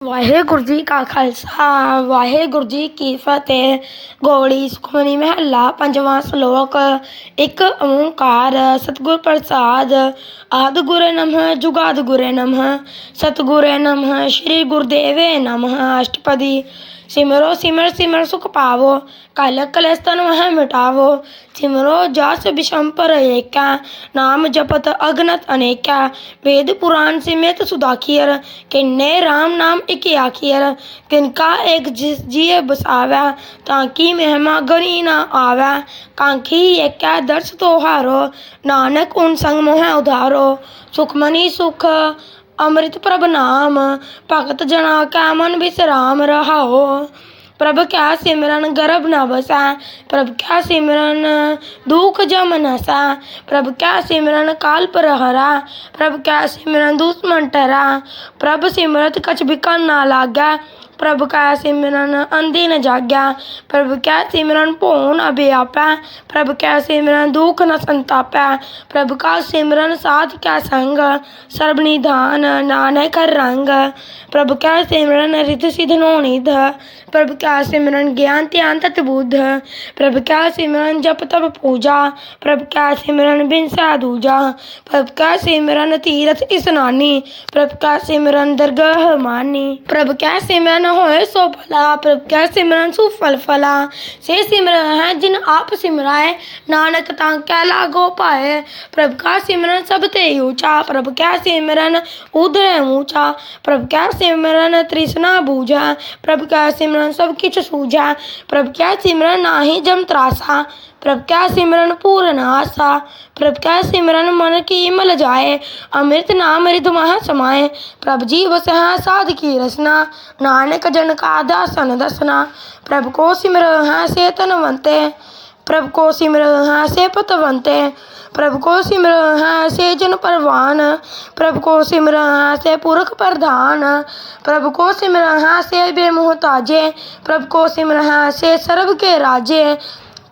ਵਾਹਿਗੁਰੂ ਜੀ ਕਾ ਖਾਲਸਾ ਵਾਹਿਗੁਰੂ ਜੀ ਕੀ ਫਤਿਹ ਗੋੜੀ ਸੁਖਮਨੀ ਮਹੱਲਾ ਪੰਜਵਾਂ ਸ਼ਲੋਕ ਇੱਕ ਓੰਕਾਰ ਸਤਿਗੁਰ ਪ੍ਰਸਾਦ ਆਦਿ ਗੁਰੇ ਨਮः ਜੁਗਾਦ ਗੁਰੇ ਨਮः ਸਤਿਗੁਰੇ ਨਮः ਸ੍ਰੀ ਗੁਰਦੇਵੇ ਨਮः ਅਸ਼ਟਪਦੀ सिमरो सिमर सिमर सुख पावो कल कलेस तन वह मिटावो सिमरो जास विषम पर एका नाम जपत अगनत अनेका वेद पुराण सिमित सुदाखियर किन्ने राम नाम इक आखियर किनका एक जिस जिय बसावै ताकि मेहमा गरी ना आवै कांखी एक दर्श तोहारो नानक उन संग मोह उधारो सुखमनी सुख ਅੰਮ੍ਰਿਤ ਪ੍ਰਭ ਨਾਮ ਭਗਤ ਜਨਾ ਕਾ ਮਨ ਵਿਸਰਾਮ ਰਹਾਓ ਪ੍ਰਭ ਕੈ ਸਿਮਰਨ ਗਰਭ ਨ ਬਸੈ ਪ੍ਰਭ ਕਿਆ ਸਿਮਰਨ ਦੁਖ ਜਮ ਨਸੈ, ਪ੍ਰਭ ਕਿਆ ਸਿਮਰਨ ਕਾਲ ਪ੍ਰਹਰਾ ਪ੍ਰਭ ਕੈ ਸਿਮਰਨ ਦੁਸ਼ਮਨ ਟਰਾ, ਪ੍ਰਭ ਸਿਮਰਤ ਕਛ ਬਿਕਨ ਨਾ ਲਾਗੈ प्रभु का सिमरन अंधी न जाग्या प्रभु कै सिमरन भोन अभ्यापै प्रभु कै सिमरन दुख न संतापै प्रभु का सिमरन साथ का संग सर्वनिधान नानक रंग प्रभु कै सिमरन रित सिद्ध नोनिध प्रभु कै सिमरन ज्ञान त्यान तत् बुद्ध प्रभु कै सिमरन जप तप पूजा प्रभु कै सिमरन बिनसा दूजा प्रभु कै सिमरन तीरथ स्नानी प्रभु कै सिमरन दरगाह मानी प्रभु कै सिमरन न होए सो फला प्रभ कै सिमरन सु फल फला। से सिमरन है जिन आप सिमराए। नानक ता क्या लागो पाए। प्रभ का सिमरन सब ते ऊँचा। प्रभ कै सिमरन उधर ऊँचा। प्रभ कै सिमरन तृष्णा बूझा। प्रभ कै सिमरन सब किच सूझा। प्रभ कै सिमरन नाही जम त्रासा। प्रभ का सिमरन पूर्ण आसा प्रभ का सिमरन मन की मल जाए? अमृत नाम ऋतु मह समाये प्रभ जी बस है साध की रसना नानक जन का दासन दसना। प्रभ को सिमर है से तनवंते प्रभ को सिमर है से पतवंते प्रभु को सिमर है से जन परवान। प्रभु को सिमर है से पुरख प्रधान। प्रभु को सिमर है से बेमुहताजे। प्रभु को सिमर है से सर्व के राजे।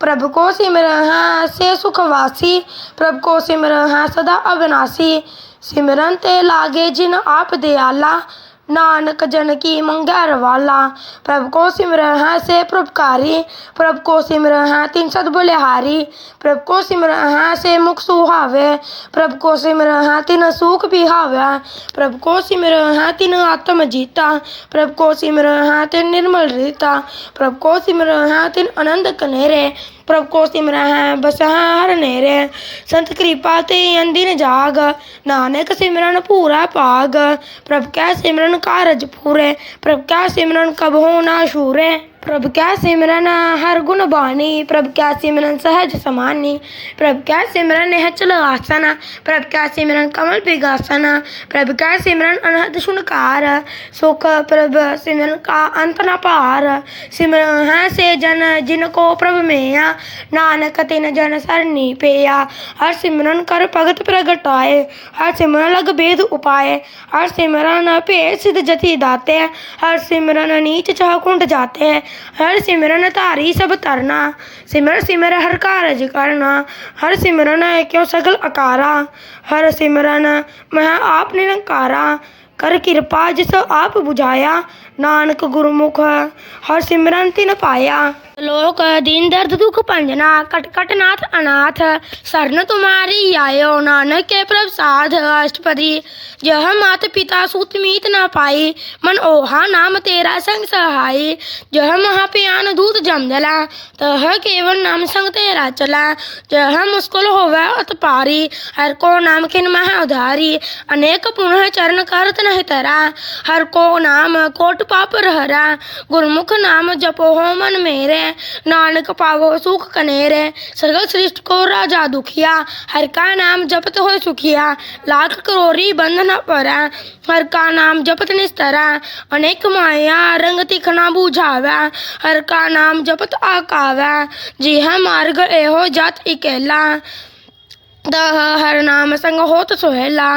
ਪ੍ਰਭ ਕੋ ਸਿਮਰ ਹੈ, ਸੇ ਸੁਖਵਾਸੀ ਪ੍ਰਭ ਕੋ ਸਿਮਰ ਹੈ, ਸਦਾ ਅਬਿਨਾਸੀ ਸਿਮਰਨ ਤੇ ਲਾਗੇ ਜਿਨ ਆਪ ਦਿਆਲਾ। नानक जन की मंगर वाला। प्रभु को सिमर है से प्रभकारी। प्रभु को सिमर है तीन सद बुलेहारी। प्रभु को सिमर है से मुख सुहावे। प्रभु को सिमर है तीन सुख बिहावे। प्रभु को सिमर है तीन आत्म जीता। प्रभु को सिमर है तीन निर्मल रीता। प्रभु को सिमर है तीन आनंद कनेरे। प्रभु को सिमरह बस हर नेरे संत कृपा ते अंदिन जाग नानक सिमरन पूरा पाग प्रभु कै सिमरन कारज पूरे प्रभु कै सिमरन कब हो ना शूरे प्रभु क्या सिमरन हर गुण बानी? प्रभु क्या सिमरन सहज समानी? प्रभु क्या सिमरन हचल आसना? प्रभु क्या सिमरन कमल पिघासन प्रभु क्या सिमरन अनहद सुनकार सुख प्रभु सिमरन का अंत न पार। सिमरन है से जन जिनको प्रभु मेया। नानक तिन जन सरनी पेया। हर सिमरन कर भगत प्रगटाए। हर सिमरन लग भेद उपाय हर सिमरन पे सिद्ध जति दाते। हर सिमरन नीच चाह कुंड जाते। हैं हर सिमरन तारी सब तरना, सिमर सिमर हर कारज करना, हर सिमरन है क्यों सगल अकारा? हर सिमरन मह आप निरंकारा, कर कृपा जिस आप बुझाया, नानक गुरुमुख, हर सिमरन तिन पाया। लोक दीन दर्द दुख पंजना कटकटनाथ अनाथ। शरण तुम्हारी आयो, नानक के प्रसाद अष्टपदी। यह मात पिता सुत मीत न पाई, मन ओहा नाम तेरा संग सहाय जह महापियान दूत जम जला, तह केवल नाम संग तेरा चला। जह मुस्कुल हो अत पारी, हर को नाम किन मह उधारी। अनेक पुनः चरण करत नह तरा, हर को नाम कोट पाप रहरा। गुरमुख नाम जपो हो मन मेरे। है नानक पावो सुख कनेर। है सगल सृष्ट को राजा दुखिया, हर का नाम जपत हो सुखिया। लाख करोरी बंधन पर हर का नाम जपत निस्तरा अनेक माया रंग तिखना बुझावा, हर का नाम जपत आकावा। जी है मार्ग एहो जात इकेला, दह हर नाम संग होत सोहेला।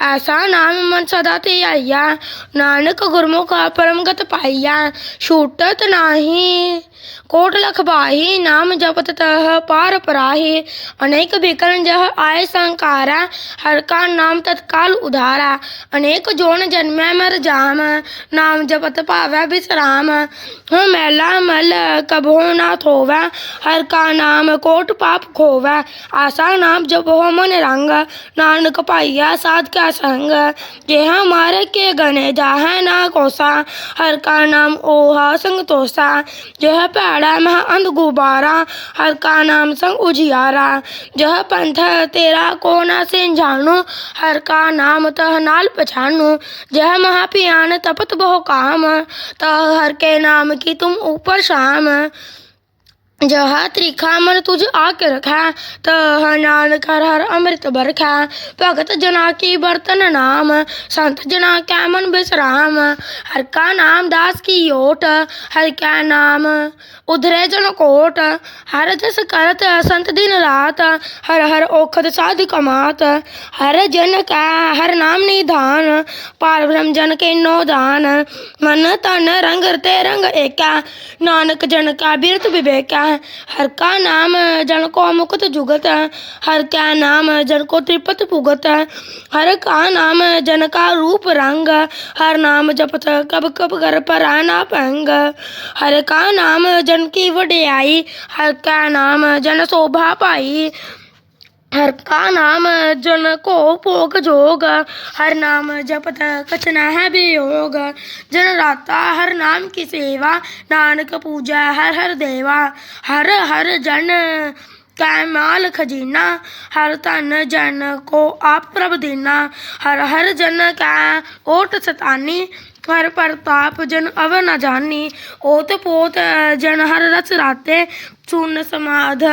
ऐसा नाम मन सदाते आइया नानक गुरमुख परमगत परम गत पाइया छूटत नाही। कोट लख बाही, नाम जपत तह पार पराही। अनेक विकरण जह आय संकारा। हर का नाम तत्काल उधारा। अनेक जोन जन्मै मर जाम। नाम जपत पावे विश्राम हो मैला मल कबो ना थोवे। हर का नाम कोट पाप खोवै। आशा नाम जपो मन रंग। नानक पाइया साध क्या संग। जे मार के गणे है ना कोसा। हर का नाम ओहा संग तोसा। जह पैड़ा मह अंध गुबारा। हर का नाम संग उजियारा। जह पंथ तेरा को न सिंह जानो हर का नाम तह नाल पछानो जह महापियान तपत बहु काम। तह हर के नाम की तुम ऊपर शाम। ਜਹਾ ਤ੍ਰਿਖਾ ਮਨ ਤੁਝ ਆਕੇ ਰਖਾ ਤਹ ਨਾਨਕ ਹਰ ਹਰ ਅੰਮ੍ਰਿਤ ਬਰਖਾ ਭਗਤ ਜਨਾ ਕੀ ਬਰਤਨ ਨਾਮ ਸੰਤ ਜਨਾ ਕੈ ਮਨ ਬਿਸਰਾਮ ਹਰ ਕਾ ਨਾਮ ਦਾਸ ਕੀ ਓਟ ਹਰ ਕਾ ਨਾਮ ਉਧਰੇ ਜਨ ਕੋਟ ਹਰ ਜਸ ਕਰਤ ਸੰਤ ਦਿਨ ਰਾਤ ਹਰ ਹਰ ਔਖਦ ਸਾਧ ਕਮਾਤ ਹਰ ਜਨ ਕਾ ਹਰ ਨਾਮ ਨਿਧਾਨ ਪਾਰ ਬ੍ਰਹਮ ਜਨ ਕੇ ਨੋ ਦਾਨ ਮਨ ਤਨ ਰੰਗ ਤੇ ਰੰਗ ਏਕਾ ਨਾਨਕ ਜਨ ਕਾ ਬਿਰਤ ਵਿਵੇਕਾ ਹਰ हर का नाम जन को अमुकत जुगत हर क्या नाम जन को त्रिपत भुगत हर का नाम जन का रूप रंग हर नाम जपत कब कब घर पर आना पंग हर का नाम जन की वडियाई। हर का नाम जन शोभा पाई। हर का नाम जन को पोग जोग, हर नाम जपत कचना है योग जन राता हर नाम की सेवा, नानक पूजा हर हर देवा। हर हर जन कैमाल खजीना, हर तन जन को आप प्रभ देना। हर हर जन का ओट सतानी, हर प्रताप जन अव न जानी। ओत पोत जन हर रस राते, सुन समाध,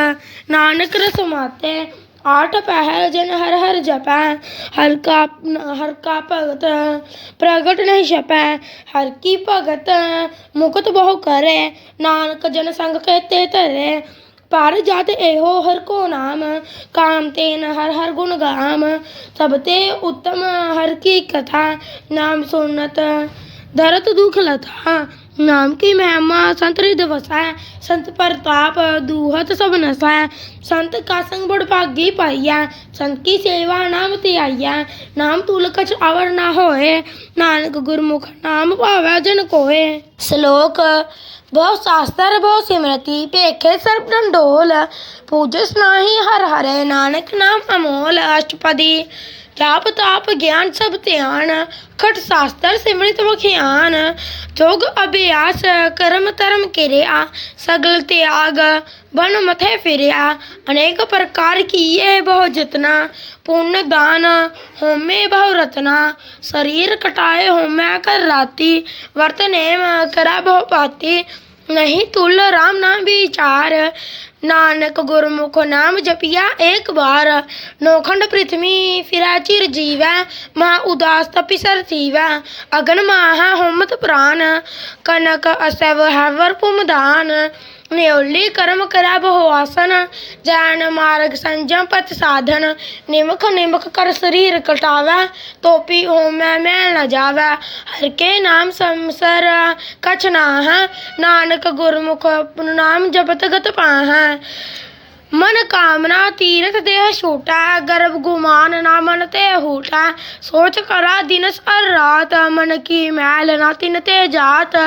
नानक रस माते। आठ पहर जन हर हर जपै, हर का हर का भगत, प्रगट नहीं छपै। हर की भगत मुकत बहु करे, नानक जन संग कहते धरे पार जात एहो हर को नाम, काम तेन हर हर गुण गाम। तब ते उत्तम हर की कथा, नाम सुनत, धरत दुख लता। ਨਾਮ ਕੀ ਮਹਿਮਾ? ਸੰਤ ਰਿਦ ਵਸੈ, ਸੰਤ ਪ੍ਰਤਾਪ ਦੂਹਤ ਸਭ ਨਸੈ। ਸੰਤ ਕਾ ਸੰਗ ਬੜ ਭਾਗੀ ਪਾਈਆ ਸੰਤ ਕੀ ਸੇਵਾ ਨਾਮ ਤੇ ਆਈਆ ਨਾਮ ਤੁਲ ਕਛ ਅਵਰ ਨਾ ਹੋਏ, ਨਾਨਕ ਗੁਰਮੁਖ ਨਾਮ ਭਾਵੈ ਜਨ ਕੋਏ। ਸ਼ਲੋਕ, ਬਹੁ ਸ਼ਾਸਤਰ, ਬਹੁ ਸਿਮਰਤੀ, ਭੇਖੇ ਸਰਬ ਡੰਡੋਲ, ਪੂਜਸ ਨਾਹੀ ਹਰ ਹਰੇ, ਨਾਨਕ ਨਾਮ ਅਮੋਲ, ਅਸ਼ਟਪਦੀ। राप तो ताप ज्ञान सब ध्यान, खट शास्त्र सिमृत मुखियान जोग अभ्यास, कर्म धर्म किरे आ सगल त्याग, बन मथे फिरे आ अनेक प्रकार की ये बहु जितना पुण्य दान होमे बहु रत्ना। शरीर कटाए होमे कर राती, वर्तने करा बहु ਨਹੀਂ, ਤੁਲ ਰਾਮ ਨਾਮ ਵਿਚਾਰ। ਨਾਨਕ ਗੁਰਮੁਖ ਨਾਮ ਜਪਿਆ ਏਕ ਵਾਰ। ਨੋਖੰਡ ਪ੍ਰਿਥਵੀ ਫਿਰਾ ਚਿਰ ਜੀਵੈ, ਮਹਾ ਉਦਾਸ ਤਪਿ ਸਰ ਥੀਵੈ। ਅਗਨ ਮਾਹਾ ਹੋਮਤ ਪ੍ਰਾਨ, ਕਨਕ ਅਸਵ ਹੈਵਰ ਪੁਮਦਾਨ न्योली कर्म करा बहु आसन जैन मार्ग संजम पथ साधन निमख निमख कर शरीर कटावै तोपी होमै मैल न जावै हर के नाम समसर कछ ना है नानक गुरमुख नाम जपत गत पाहै ਮਨ ਕਾਮਨਾ ਤੀਰਥ ਦੇਹ ਛੋਟਾ ਗਰਭ ਗੁਮਾਨ ਨਾ ਮਨ ਤੇ ਹੂਟਾ ਸੋਚ ਕਰਾ ਦਿਨ ਸਰ ਰਾਤ ਮਨ ਕੀ ਮੈਲ ਨਾ ਤਿਨ ਤੇ ਜਾਤ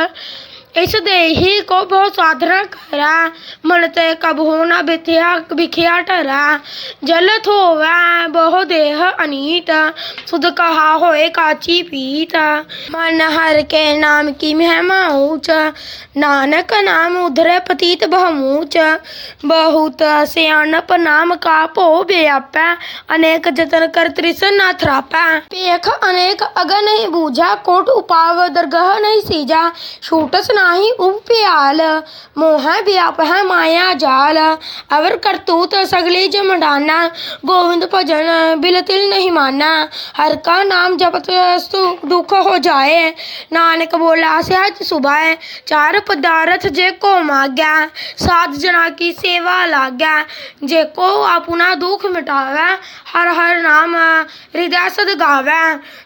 इस देहि को बहुत साधारण करा मन ते कब होना बिथिया बिखिया ठरा जल थोवा बहु देह अनीत सुध कहा होए काची पीत मन हर के नाम की महमा ऊच नानक नाम उधर पतीत बहमूच बहुत सियानप नाम का पो व्याप अनेक जतन कर त्रिसना थ्रापा पेख अनेक अग नहीं बूझा कोट उपाव दरगह नहीं सीजा छूटस नाही उभ्याल मोह व्यापह माया जाल अवर करतूत सगले जमडाना गोविंद भजन बिलतिल नहीं माना हर का नाम जपत दुख हो जाए नानक बोला सहज सुबह चार पदार्थ जे को माग्या सात जना की सेवा लाग्या जे को अपना दुख मिटावे हर हर नाम हृदय सद गावे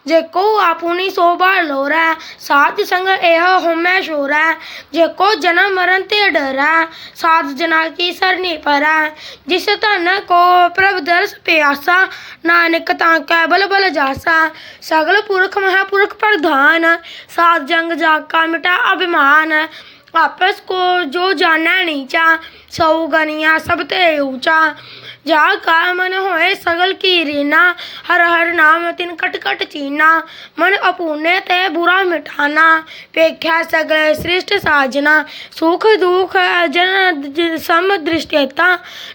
जे को अपनी शोभा लोरे सात संग यह होमै शोरै ਡਰਾ ਜੇਕੋ ਜਨਮ ਮਰਨ ਤੇ ਡਰਾ ਸਾਧ ਜਨਾ ਕੀ ਸਰਨੀ ਪਰਾ। ਜਿਸ ਧਨ ਕੋ ਪ੍ਰਭ ਦਰਸ ਪਿਆਸਾ, ਨਾਨਕ ਤਾਂ ਕੈ ਬਲ ਬਲ ਜਾਸਾ। ਸਗਲ ਪੁਰਖ ਮਹਾਪੁਰਖ ਪ੍ਰਧਾਨ, ਸਾਧ ਜੰਗ ਜਾ ਕਾ ਮਿਟਾ ਅਭਿਮਾਨ। ਆਪਸ ਕੋ ਜੋ ਜਾਣਾ ਨੀਚਾ ਸਉ ਗਨੀਆਂ ਸਭ ਤੇ ਊਚਾ। जा का मन होए सगल की रीना, हर हर नाम तिन कट कट चीना। मन अपूने ते बुरा मिठाना पेख्या सगल श्रेष्ठ साजना। सुख दुख जन सम दृष्टिता,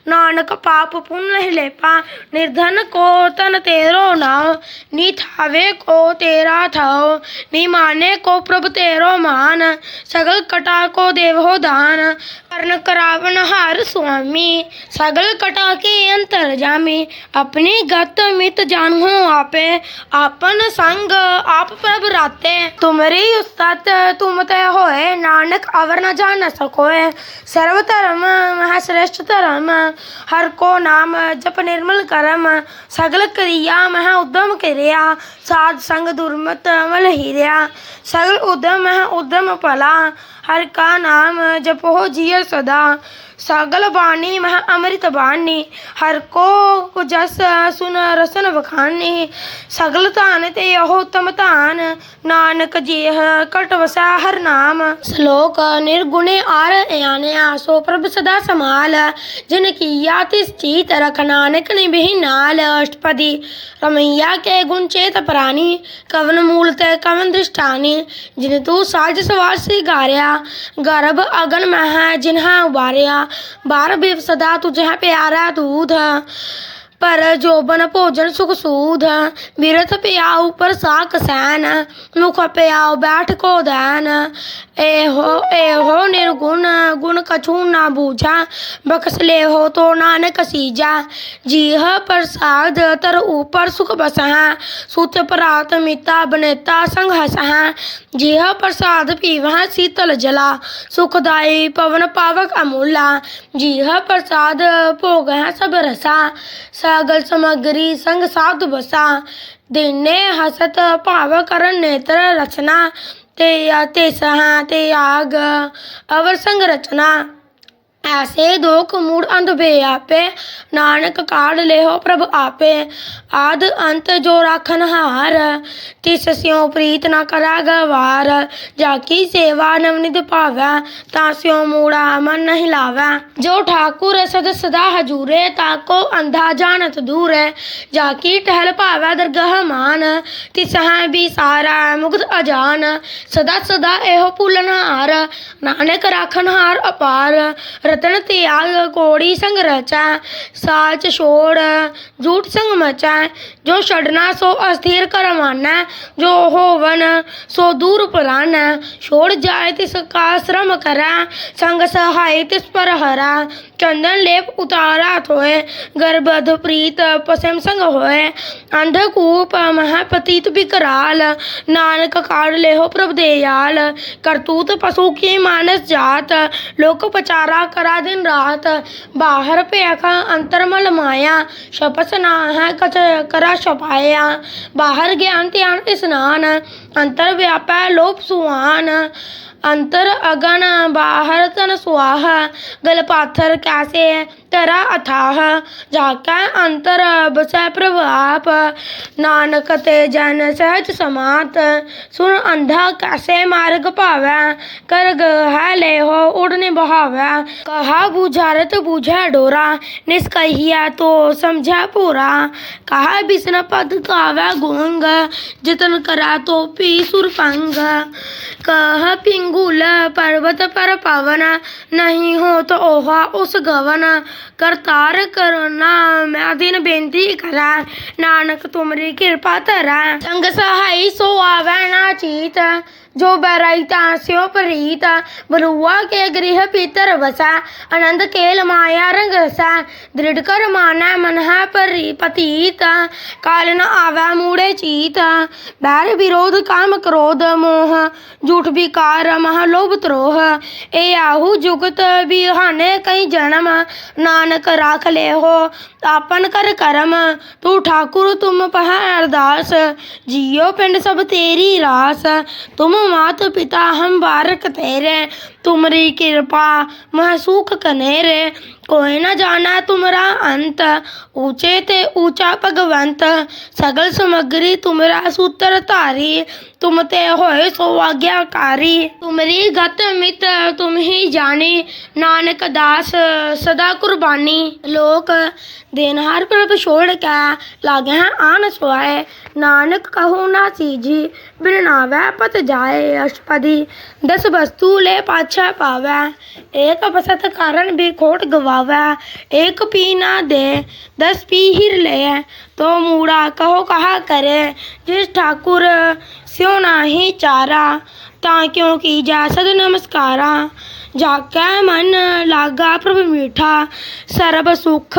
नानक पाप पुण्य लेपा। निर्धन को तन तेरो नाव, नी थावे को तेरा थाओ नी माने को प्रभ तेरो मान, सगल कटा को देव हो दान कर्ण करावन हार स्वामी सगल कटा के अंतर जामी अपनी गत मित जानहु आपे आपन संग आप प्रभ राते तुमरी उस्तत तुम ते होए नानक अवर न जान सकोए सर्व धर्म महाश्रेष्ठ धर्म हर को नाम जप निर्मल करम सगल क्रिया महा उद्यम करिया साध संग दुर्मत अमल हीरिया सगल उद्यम महा उद्यम भला हर का नाम जपो जिय सदा। सगल बाणी मह अमृत बाणी हर को जस सुन रसन बखानी सगल धान ते यहो उत्तम धान नानक जेह कट वसै हर नाम श्लोक निर्गुणे आर आनया सो प्रभ सदा समाल जिन किया तिस चीत रख नानक निभिह नाल अष्टपदी रमैया के गुण चेत प्राणी कवन मूल ते कवन दृष्टानी जिन तू साज सवार सिगारिया गर्भ अगन मह जिन्हा उबारिया बार बेफ सदा तू तुझे प्यारा दूध। पर जोबन भोजन सुख सूद बिरत तो पियाऊ पर साक सैन, मुख पियाऊ बैठ को दैन। एहो एहो निर्गुण, गुण कछु ना बूझा, बखस ले हो तो नानक सीजा। जीह प्रसाद तर ऊपर सुख बसहा, सुत परात मिता बनेता संग हसहा। जीह प्रसाद पीवह, शीतल जला, सुखदाई पवन पावक अमूला। जीह प्रसाद भोग सब रसा। ਕਾਗਲ ਸਮਗਰੀ ਸੰਗ ਸਾਧ ਬਸਾਂ ਦੇਨੇ ਹਸਤ ਭਾਵ ਕਰਨ ਨੇਤਰ ਰਚਨਾ। ਤੇ ਤੇ ਸਹਾ ਤੇ ਆਗ ਅਵਰ ਸੰਗ ਰਚਨਾ। ਐਸੇ ਦੋਖ ਮੂੜ ਅੰਧ ਬੇ ਆਪੇ अंत भे आपे नानक काढ़ लेहो प्रभ आपे आद अंत जो राखन हार तिस स्यों प्रीत न करा गवार जाकी सेवा नवनिध पावै ता स्यों मूड़ा मन नहीं लावै जो ठाकुर सद सदा हजूरे ताको अंधा जानत दूर जाकी टहल पावै दरगह मान तिस है भी सारा मुग्ध अजान सदा सदा एहो भूलन हार नानक राखन हार अपार रतन त्याग कोड़ी संग रचा साच छोड़ झूठ संग मचा जो छड़ना सो अस्थिर कर माना जो होवन सो दूर पलाना छोड़ जाए तिस का श्रम करा संग सहाय तिस पर हरा चंदन लेप उतारा थोए गर्भध प्रीत पसम संग होए अंधकूप महापतित विकराल नानक काढ़ ले हो प्रभ दयाल करतूत पशु की मानस जात लोक पचारा करा दिन रात बाहर पेखा अंतरमल माया शपस ना है कच करा छपाया बाहर ज्ञान ध्यान स्नान अंतर व्यापा लोप सुहान अंतर अगन बाहर तन सुआह गल पाथर कैसे तरा अथाह जाका अंतर बसै प्रभाप नानक ते जन सहज समात। सुन अंधा कैसे मार्ग पावै? कर है ले हो उड़ने बहावै कहा बुझारत बुझै डोरा। निष्कहिया तो समझै पूरा। कहा बिसन पद गावै गुंग जतन करा तो पी सुरपंग कह पिंगुल पर्वत पर पवन। नहीं हो तो ओहा उस गवन। करतार करना मैं दिन बेनती करा नानक तुमरी कृपा तरा संग सहाई सो आवै ना चीत जो बरईता स्यो प्रीत बरुआ के गृह पीतर बसा आनंद केल माया रंग रसा दृढ़ कर माना मन है परी काल न आवा मूड़े चीत बैर विरोध काम क्रोध मोह, झूठ विकार मह लोभ त्रोह, ए आहु जुगत बिहाने कई जन्म, नानक राख ले हो, आपन कर करम, तू ठाकुर तुम पह अरदास, जियो पिंड सब तेरी रास, तुम मात पिता हम बारक तेरे तुमरी कृपा महसूख कनेरे। कोई न जाना तुमरा अंत। ऊँचे ते ऊँचा भगवंत। सगल समग्री तुमरा सूत्र धारी तुम ते होए सो तुमरी गत मित तुम ही जानी। नानक दास, सदा कुर्बानी। लोक, देनहार प्रभ छोड़ के लागे हैं आन सुआए नानक कहू ना सीजी बिन नावै पत जाए अष्टपदी। दस वस्तु ले पाछा पावै। एक बसत कारण भी खोट आवे, एक पी ना दे, दस पी हिर ले तो मूड़ा कहो कहा करे, जिस ठाकुर स्यो नाही चारा, ता क्यों की जा सद नमस्कारा? जाके मन लागा प्रभु मीठा, सर्ब सुख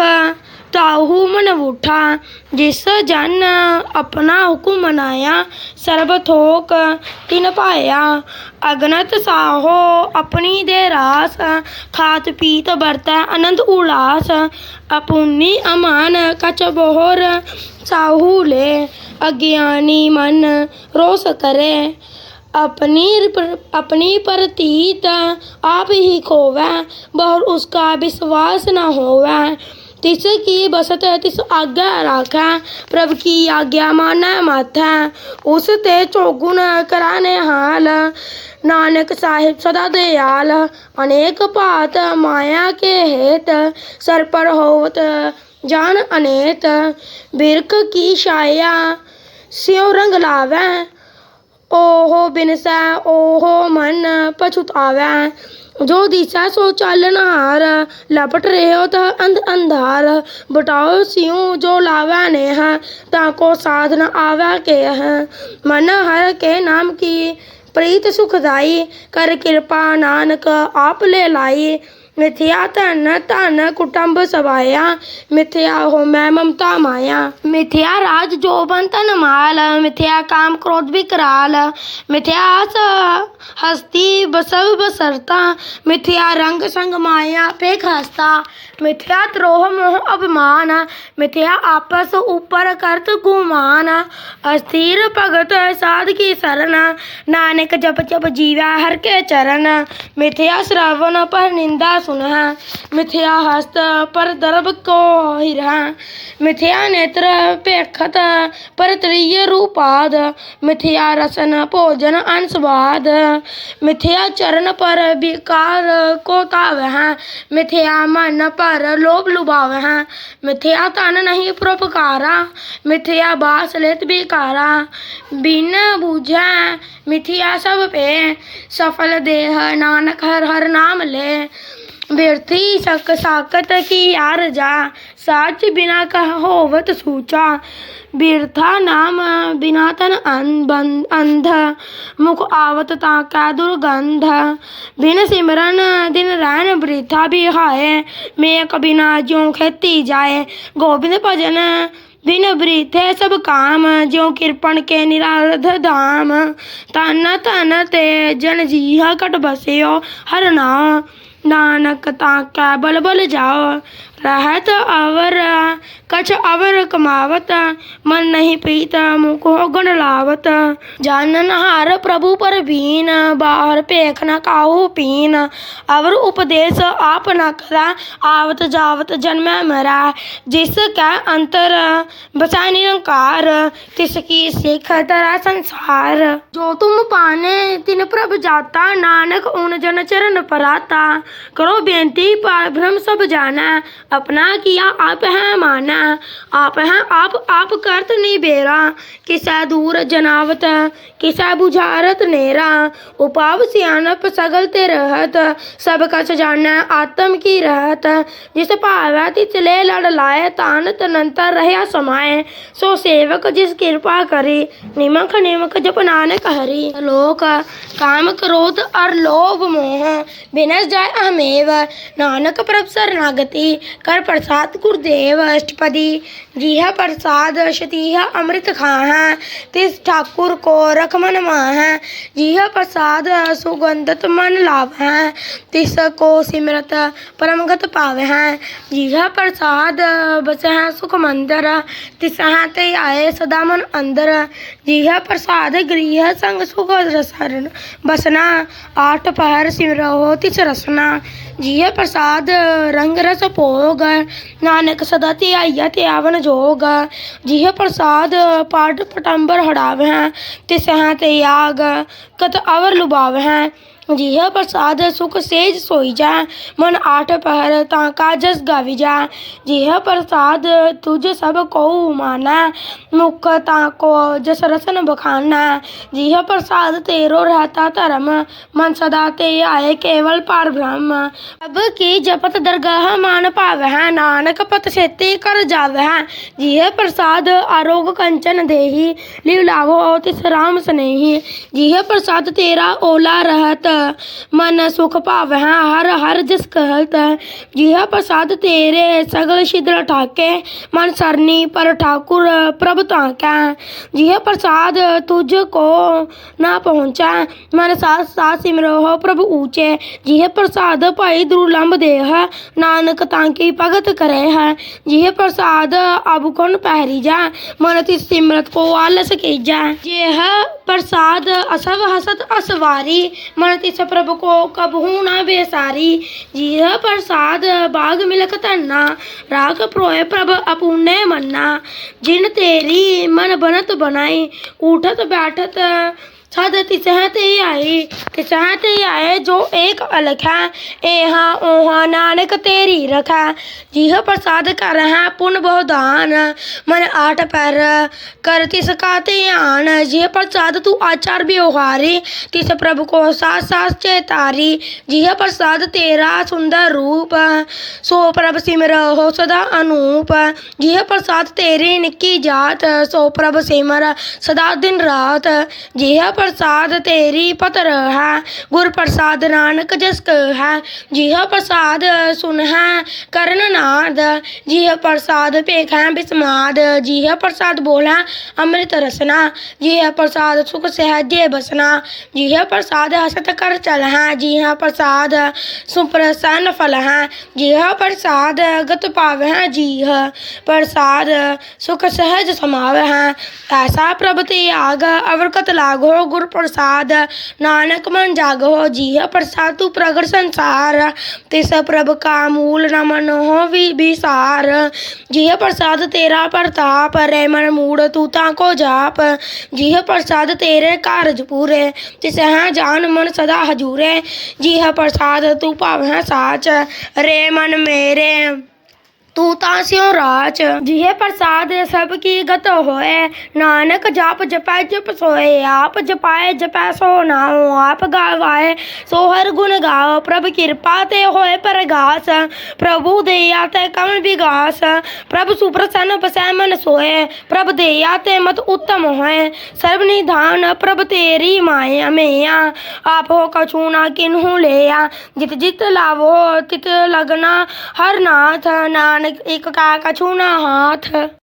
ताहू मन उठा, जिस जन अपना हुकुम मनाया सर्ब थोक तिन पाया। अगनत साहो अपनी दे रास, खात पीत बरत अनंत उलास। अपुन्नी अमान कच बोहर साहू ले, अज्ञानी मन रोस करे। अपनी अपनी प्रतीत आप ही खोवे बहुत उसका विश्वास न होवे। तिस की बसत तिस आज्ञा राखै। प्रभ की आज्ञा मानै माथै। उस ते चौगुण कराने हाल। नानक साहिब सदा दयाल। अनेक पात माया के हेत सर पर होवत जान अनेत। बिरख की छाया स्यों रंग लावै। ओहो बिनसै, ओहो मन पछुतावै। जो दिशा सो चालनहार लपट रहे हो तो अंध अंधार बटाओ सियो जो लावै नेह ताको साध न आवै के है मन हर के नाम की प्रीत सुखदाई कर कृपा नानक आप ले लाई ਮਿਥਿਆ ਧਨ ਧਨ ਕੁਟੰਬ ਸਵਾਇਆ। ਮਿਥਿਆ ਹੋ ਮੈਂ ਮਮਤਾ ਮਾਇਆ। ਮਿਥਿਆ ਰਾਜ ਜੋਬਨ ਤਨ ਮਾਲ, ਮਿਥਿਆ ਕਾਮ ਕ੍ਰੋਧ ਵਿਕਰਾਲ ਮਿਥਿਆ ਆਸ ਹਸਤੀ ਬਸਵ ਬਸਰਤਾ, ਮਿਥਿਆ ਰੰਗ ਸੰਗ ਮਾਇਆ ਪੇਖ ਹਸਤਾ। ਮਿਥਿਆ ਤ੍ਰੋਹ ਮੋਹ ਅਭਿਮਾਨ, ਮਿਥਿਆ ਆਪਸ ਉਪਰ ਕਰਤ ਗੁਮਾਨ। ਅਸਥਿਰ ਭਗਤ ਸਾਧ ਕੀ ਸਰਨ, ਨਾਨਕ ਜਪ ਜਪ ਜੀਵੈ ਹਰ ਕੇ ਚਰਨ। ਮਿਥਿਆ ਸ਼ਰਾਵਨ ਪਰ ਨਿੰਦਾ सुनह मिथ्या हस्त पर दर्भ को हिरह मिथ्या नेत्र पेखत पर त्रिय रूपाद मिथ्या रसन भोजन अंशवाद मिथ्या चरण पर विकार को ताव है मिथ्या मन पर लोभ लुभावह मिथ्या तन नहीं प्रोपकारा मिथ्या बास लेत बिकारा बिन बूझै मिथ्या सब पे सफल देह नानक हर हर नाम ले बिरथी सक साकत की यार जा साच बिना कह होवत सूचा बिरथा नाम बिना तन अंध मुख आवत ताका दुर्गंध बिन सिमरन दिन रैन वृथा भी हाय मेक बिना ज्यों खेती जाए गोविंद भजन बिन वृथे सब काम ज्यों कृपण के निराध धाम तन तन ते जन जीह कट बसियो हर नाम नानक ताका बल बल जाओ रहत अवर, कछ अवर कमावत, मन नहीं पीत, मुख गुण लावत। जानन हार प्रभु पर बीन, बाहर पेख न काहू पीन। अवर उपदेश आप न करा, आवत जावत जन्म मरा। जिस कै अंतर, बसा निरंकार। तिसकी सिख तरा संसार। जो तुम पाने, तिन प्रभ जाता। नानक उन जन चरण पराता। करो बेनती, पर भ्रम सब जाना। अपना किया आप है माना। आप है आप आप करत नहीं बेरा। किसै दूर जनावत, किसै बुझारत नेरा। उपाव सियानप सगल ते रहत, सब कछ जानै आत्म की रहत। जिस भावै तिचले लड़ लाए, तान तनंतर रहया समाए। सो सेवक जिस कृपा करी निमक निमक जप नानक हरि। लोक काम क्रोध और लोभ मोह। विनस जाय अहमेव, नानक प्रभ शरणागति कर प्रसाद गुरुदेव अष्टपदी। जिह प्रसाद शतीह अमृत खाह। तिस ठाकुर को रख मन माह। जिह प्रसाद सुगंधत मन लाभ तिस को सिमरत परमगत पावे जिह प्रसाद बस है सुख मंदिर तिस है ते आए सदा मन अंदर। जिह प्रसाद गृह संग सुख बसना। आठ पहर सिमरहो तिस रसना। जिह प्रसाद रंग रस भोग नानक सदा ते आइया ते आवन जोग जिह प्रसाद पाठ पटंबर हड़ावे तिस है ते याग कत अवर लुभावे जिह प्रसाद सुख सेज सोई जा, मन आठ पहर ताका जस गावी जा। जिह प्रसाद तुझ सबको माना, मुख ताको जस रसन बखाना। जिह प्रसाद तेरो रहता धर्म, मन सदा ते आए केवल पार ब्रह्म। अब की जपत दरगाह मान पाव है नानक पत सेते कर जाव है जिह प्रसाद आरोग कंचन देही, लीलावो तिस राम स्नेही। जिह प्रसाद तेरा ओला रहत मन सुख भाव है हर हर जिस कहत जिह प्रसाद तेरे सगल छिद्र ठाके मन सरनी पर ठाकुर प्रभ ताकै जिह प्रसाद तुझ को ना पहुँचा मन साथ साथ सिमरो हो प्रभु ऊँचे जिह प्रसाद भाई दुर्लभ देह नानक तांकी भगत करे है जिह प्रसाद अब कौन पहरी जा मन ती सिमरत को आलस कीजा जिह प्रसाद असव हसत असवारी मन तिस प्रभु को कबहू न बेसारी? जीह प्रसाद बाग मिलक तन्ना राग प्रोय प्रभ अपूर्ण मन्ना। जिन तेरी मन बनत बनाई, उठत बैठत छद तिसह ते आए तिसह ते आए जो एक अलख है एहा ओहा नानक तेरी रखा जिह प्रसाद कर है पुन बहुदान मन आठ पैर कर तिस का ते आन। जिह प्रसाद तू आचार व्यवहारी तिस प्रभु को साथ साथ चेतारी। जिह प्रसाद तेरा सुंदर रूप, सो प्रभ सिमर हो सदा अनूप। जिह प्रसाद तेरी निक्की जात, सो प्रभ सिमर सदा दिन रात। जिह प्रसाद तेरी पतर है गुर प्रसाद नानक जस है जिह प्रसाद सुन है करण नाद जिह प्रसाद पेख है बिस्माद जिह प्रसाद बोला अमृत रसना जिह प्रसाद सुख सहजे बसना जिह प्रसाद हसत कर चल है जिह प्रसाद सुप्रसन्न फल है जिह प्रसाद गत पाव है जिह प्रसाद सुख सहज समाव है ऐसा प्रभति आग अवरकत लागो गुर प्रसाद नानक मन जागो, जिह प्रसाद तू प्रगट संसार। तिस प्रभ का मूल न मन हो विसार जिह प्रसाद तेरा प्रताप, रे मन मूड तू ताको जाप। जिह प्रसाद तेरे कारज पूरे, तिस है जान मन सदा हजूरे। जिह प्रसाद तू पावै साच, रे मन मेरे तू तास्यो राच जिहे प्रसाद सबकी गत होए, नानक जाप जपै जप सोए, आप जपाए जपै सो नाओ, आप गावाए सो गुण गाओ, प्रभ कृपा ते होए परगास। प्रभु दया ते कमल विगास, प्रभ सुप्रसन्न बसै मन सोए, प्रभ दया ते मत उत्तम होए। सर्व निधान प्रभ तेरी माए मैया, आप हो कछु ना किन्हू लेया। जित जित लावो, तित लगना हर नाथ। नानक एक का कछु ना हाथ।